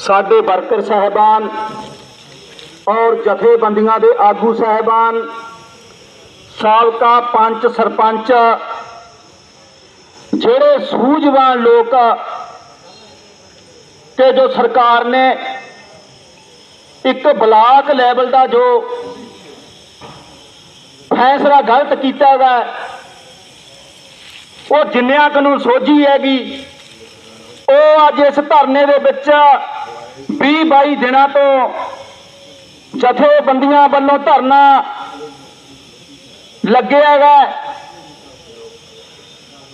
ਸਾਡੇ ਵਰਕਰ ਸਹਿਬਾਨ ਔਰ ਜਥੇਬੰਦੀਆਂ ਦੇ ਆਗੂ ਸਹਿਬਾਨ, ਸਾਬਕਾ ਪੰਚ ਸਰਪੰਚ, ਜਿਹੜੇ ਸੂਝਵਾਨ ਲੋਕ ਤੇ ਜੋ ਸਰਕਾਰ ਨੇ ਇੱਕ ਬਲਾਕ ਲੈਵਲ ਦਾ ਜੋ ਫੈਸਲਾ ਗਲਤ ਕੀਤਾ ਹੈਗਾ ਉਹ ਜਿੰਨਿਆਂ ਕਾਨੂੰਨ ਸੋਝੀ ਹੈਗੀ, ਉਹ ਅੱਜ ਇਸ ਧਰਨੇ ਦੇ ਵਿੱਚ 20 22 ਦਿਨਾਂ ਤੋਂ ਜਥੇਬੰਦੀਆਂ ਵੱਲੋਂ ਧਰਨਾ ਲੱਗਿਆ ਹੈਗਾ।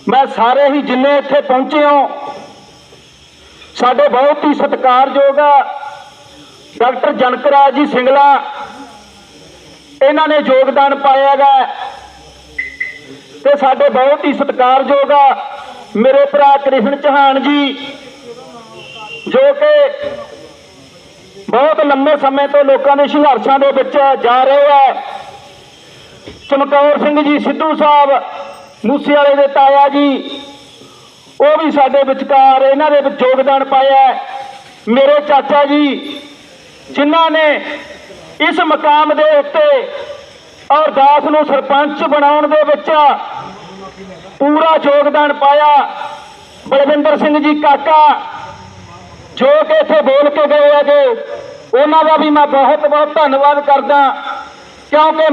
ਮੈਂ ਸਾਰੇ ਹੀ ਜਿੰਨੇ ਇੱਥੇ ਪਹੁੰਚੇ ਹੋ, ਸਾਡੇ ਬਹੁਤ ਹੀ ਸਤਿਕਾਰਯੋਗ ਆ ਡਾਕਟਰ ਜਨਕ ਰਾਜ ਜੀ ਸਿੰਗਲਾ। ਇਹਨਾਂ ਨੇ ਯੋਗਦਾਨ ਪਾਇਆ ਹੈਗਾ ਤੇ ਸਾਡੇ ਬਹੁਤ ਹੀ ਸਤਿਕਾਰਯੋਗ ਆ ਮੇਰੇ ਭਰਾ ਕ੍ਰਿਸ਼ਨ ਚੌਹਾਨ ਜੀ, ਜੋ ਕਿ ਬਹੁਤ ਲੰਮੇ ਸਮੇਂ ਤੋਂ ਲੋਕਾਂ ਦੇ ਸੰਘਰਸ਼ਾਂ ਦੇ ਵਿੱਚ ਜਾ ਰਹੇ ਆ। ਚਮਕੌਰ ਸਿੰਘ ਜੀ, ਸਿੱਧੂ ਸਾਹਿਬ, ਮੂਸੇ ਵਾਲੇ ਦੇ ਤਾਇਆ ਜੀ, ਉਹ ਵੀ ਸਾਡੇ ਵਿਚਕਾਰ ਇਹਨਾਂ ਦੇ ਵਿੱਚ ਯੋਗਦਾਨ ਪਾਇਆ ਮੇਰੇ ਚਾਚਾ ਜੀ, ਜਿਨ੍ਹਾਂ ਨੇ ਇਸ ਮਕਾਮ ਦੇ ਉੱਤੇ ਔਰ ਦਾਸ ਨੂੰ ਸਰਪੰਚ ਬਣਾਉਣ ਦੇ ਵਿੱਚ ਪੂਰਾ ਯੋਗਦਾਨ ਪਾਇਆ। ਬਲਵਿੰਦਰ ਸਿੰਘ ਜੀ ਕਾਕਾ ਜੋ ਕਿ ਇੱਥੇ ਬੋਲ ਕੇ ਗਏ ਹੈਗੇ ਉਹਨਾਂ ਦਾ ਵੀ ਮੈਂ ਬਹੁਤ ਬਹੁਤ ਧੰਨਵਾਦ ਕਰਦਾ, ਕਿਉਂਕਿ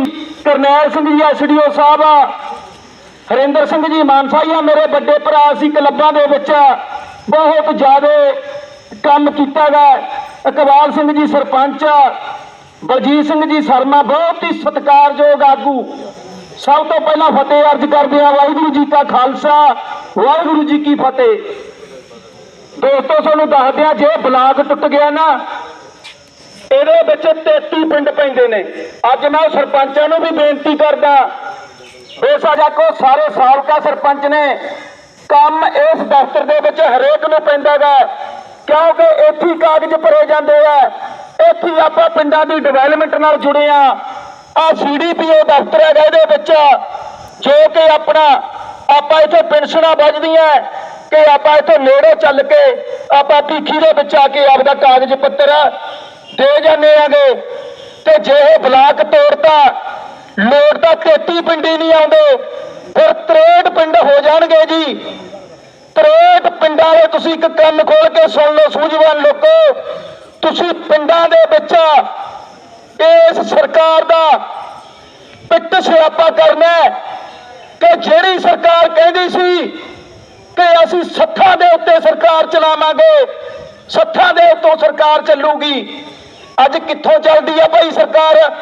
ਕਰਨੈਲ ਸਿੰਘ ਜੀ ਐਸਡੀਓ ਸਾਹਿਬ ਆ, ਹਰਿੰਦਰ ਸਿੰਘ ਜੀ ਮਾਨਸਾਈਆ ਮੇਰੇ ਵੱਡੇ ਭਰਾ ਸੀ, ਕਲੱਬਾਂ ਦੇ ਵਿੱਚ ਬਹੁਤ ਜ਼ਿਆਦਾ ਕੰਮ ਕੀਤਾ ਗਾ ਇਕਬਾਲ ਸਿੰਘ ਜੀ ਸਰਪੰਚ ਬਲਜੀਤ ਸਿੰਘ ਜੀ ਸ਼ਰਮਾ, ਬਹੁਤ ਹੀ ਸਤਿਕਾਰਯੋਗ ਆਗੂ। ਸਭ ਤੋਂ ਪਹਿਲਾਂ ਫਤਿਹ ਅਰਜ ਕਰਦੇ ਆ, ਵਾਹਿਗੁਰੂ ਜੀ ਕਾ ਖਾਲਸਾ, ਵਾਹਿਗੁਰੂ ਜੀ ਕੀ ਫਤਿਹ। ਦੋਸਤੋ, ਤੁਹਾਨੂੰ ਦੱਸਦੇ ਆ ਜੇ ਬਲਾਕ ਟੁੱਟ ਗਿਆ ਨਾ, ਇਹਦੇ ਵਿੱਚ 33 ਪਿੰਡ ਪੈਂਦੇ ਨੇ। ਅੱਜ ਮੈਂ ਸਰਪੰਚਾਂ ਨੂੰ ਵੀ ਬੇਨਤੀ ਕਰਦਾ, ਬੇਸ਼ੱਕ ਉਹ ਸਾਰੇ ਸਾਬਕਾ ਸਰਪੰਚ ਨੇ, ਕੰਮ ਇਸ ਦਫ਼ਤਰ ਦੇ ਵਿੱਚ ਹਰੇਕ ਨੂੰ ਪੈਂਦਾਗਾ, ਕਿਉਂਕਿ ਇੱਥੇ ਕਾਗਜ਼ ਭਰੇ ਜਾਂਦੇ ਆ। ਇੱਥੇ ਆਪਾਂ ਪਿੰਡਾਂ ਦੀ ਡਿਵੈਲਪਮੈਂਟ ਨਾਲ ਜੁੜੇ ਆ। ਆ ਸੀਡੀਪੀਓ ਦਫ਼ਤਰ ਹੈਗਾ ਇਹਦੇ ਵਿੱਚ, ਜੋ ਕਿ ਆਪਣਾ, ਆਪਾਂ ਇੱਥੇ ਪੈਨਸ਼ਨਾਂ ਵੱਜਦੀਆਂ। ਕਿ ਆਪਾਂ ਇੱਥੇ ਨੇੜੇ ਚੱਲ ਕੇ ਆਪਾਂ ਭੀਖੀ ਦੇ ਵਿੱਚ ਆ ਕੇ ਆਪਦਾ ਕਾਗਜ਼ ਪੱਤਰ ਦੇ ਜਾਂਦੇ ਆਗੇ। ਤੇ ਜੇ ਇਹ ਬਲਾਕ ਤੋੜਦਾ ਲੋੜ ਤਾਂ 33 ਪਿੰਡ ਨਹੀਂ ਆਉਂਦੇ। ਫਿਰ 63 ਪਿੰਡ ਹੋ ਜਾਣਗੇ ਜੀ। 63 ਪਿੰਡਾਂ ਦੇ ਤੁਸੀਂ ਇੱਕ ਕੰਨ ਖੋਲ ਕੇ ਸੁਣ ਲਓ ਸੂਝਵਾਨ ਲੋਕੋ। ਤੁਸੀਂ ਪਿੰਡਾਂ ਦੇ ਵਿੱਚ ਇਸ ਸਰਕਾਰ ਦਾ ਪਿੱਟ ਸਿਆਪਾ ਕਰਨਾ ਕਿ ਜਿਹੜੀ ਸਰਕਾਰ ਕਹਿੰਦੀ ਸੀ ਕਿ ਅਸੀਂ ਸੱਥਾਂ ਦੇ ਉੱਤੇ ਸਰਕਾਰ ਚਲਾਵਾਂਗੇ। ਸੱਥਾਂ ਦੇ ਉੱਤੋਂ ਸਰਕਾਰ ਚੱਲੂਗੀ। ਅੱਜ ਕਿੱਥੋਂ ਚੱਲਦੀ ਆ ਭਾਈ ਸਰਕਾਰ?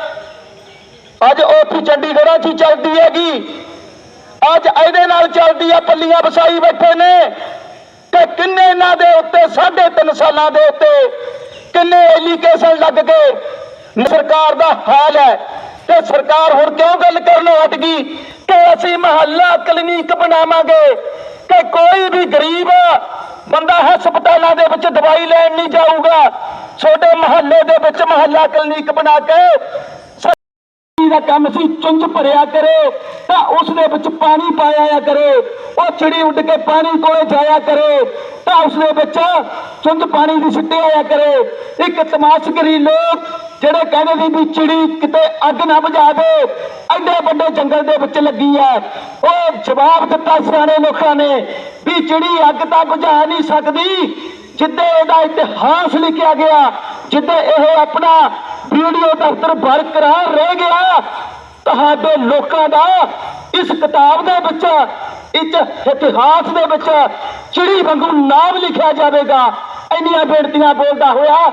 ਅੱਜ ਉੱਥੇ ਚੰਡੀਗੜ੍ਹਾਂ 'ਚ ਚੱਲਦੀ ਹੈਗੀ। ਅੱਜ ਇਹਦੇ ਨਾਲ ਚੱਲਦੀ ਆ ਪੱਲੀਆਂ ਵਸਾਈ ਬੈਠੇ ਨੇ। ਤੇ ਕਿੰਨੇ ਇਹਨਾਂ ਦੇ ਉੱਤੇ, ਸਾਢੇ ਤਿੰਨ ਸਾਲਾਂ ਦੇ ਉੱਤੇ ਕਿੰਨੇ ਐਲੀਗੇਸ਼ਨ ਲੱਗ ਗਏ? ਸਰਕਾਰ ਦਾ ਹਾਲ ਹੈ। ਤੇ ਸਰਕਾਰ ਹੁਣ ਕਿਉਂ ਗੱਲ ਕਰਨੋਂ ਹਟ ਗਈ? ਕਿ ਅਸੀਂ ਮਹੱਲਾ ਕਲੀਨਿਕ ਬਣਾਵਾਂਗੇ। ਕਿ ਕੋਈ ਵੀ ਗਰੀਬ ਬੰਦਾ ਹਸਪਤਾਲਾਂ ਦੇ ਵਿੱਚ ਦਵਾਈ ਲੈਣ ਨਹੀਂ ਜਾਊਗਾ। ਛੋਟੇ ਮਹੱਲੇ ਦੇ ਵਿੱਚ ਮਹੱਲਾ ਕਲੀਨਿਕ ਬਣਾ ਕੇ ਦਾ ਕੰਮ ਸੀ, ਚੁੰਝ ਭਰਿਆ ਕਰੇ, ਤਾਂ ਉਸ ਦੇ ਵਿੱਚ ਪਾਣੀ ਪਾਇਆ ਕਰੇ, ਉਹ ਚਿੜੀ ਉੱਡ ਕੇ ਪਾਣੀ ਕੋਲੇ ਜਾਇਆ ਕਰੇ, ਤਾਂ ਉਸ ਦੇ ਵਿੱਚ ਚੁੰਝ ਪਾਣੀ ਦੀ ਸਿੱਟਿਆ ਕਰੇ। ਇੱਕ ਤਮਾਸ਼ਗਰੀ ਲੋਕ ਜਿਹੜੇ ਕਹਿੰਦੇ ਸੀ ਵੀ ਚਿੜੀ ਕਿਤੇ ਅੱਗ ਨਾ ਬੁਝਾ ਦੇ, ਐਡੇ ਵੱਡੇ ਜੰਗਲ ਦੇ ਵਿੱਚ ਲੱਗੀ ਹੈ। ਉਹ ਜਵਾਬ ਦਿੱਤਾ ਸਿਆਣੇ ਲੋਕਾਂ ਨੇ ਵੀ ਚਿੜੀ ਅੱਗ ਤਾਂ ਬੁਝਾ ਨਹੀਂ ਸਕਦੀ, ਜਿੱਦੇ ਇਹਦਾ ਇਤਿਹਾਸ ਲਿਖਿਆ ਗਿਆ, ਜਿੱਦੇ ਇਹ ਆਪਣਾ ਵੀਡੀਓ ਦਫ਼ਤਰ ਬਰਕਰਾਰ ਰਹਿ ਗਿਆ, ਤੁਹਾਡੇ ਲੋਕਾਂ ਦਾ ਇਸ ਕਿਤਾਬ ਦੇ ਵਿੱਚ, ਇਸ ਇਤਿਹਾਸ ਦੇ ਵਿੱਚ ਚਿੜੀ ਵਾਂਗੂ ਨਾਮ ਲਿਖਿਆ ਜਾਵੇਗਾ। ਇੰਨੀਆਂ ਬੇਨਤੀਆਂ ਬੋਲਦਾ ਹੋਇਆ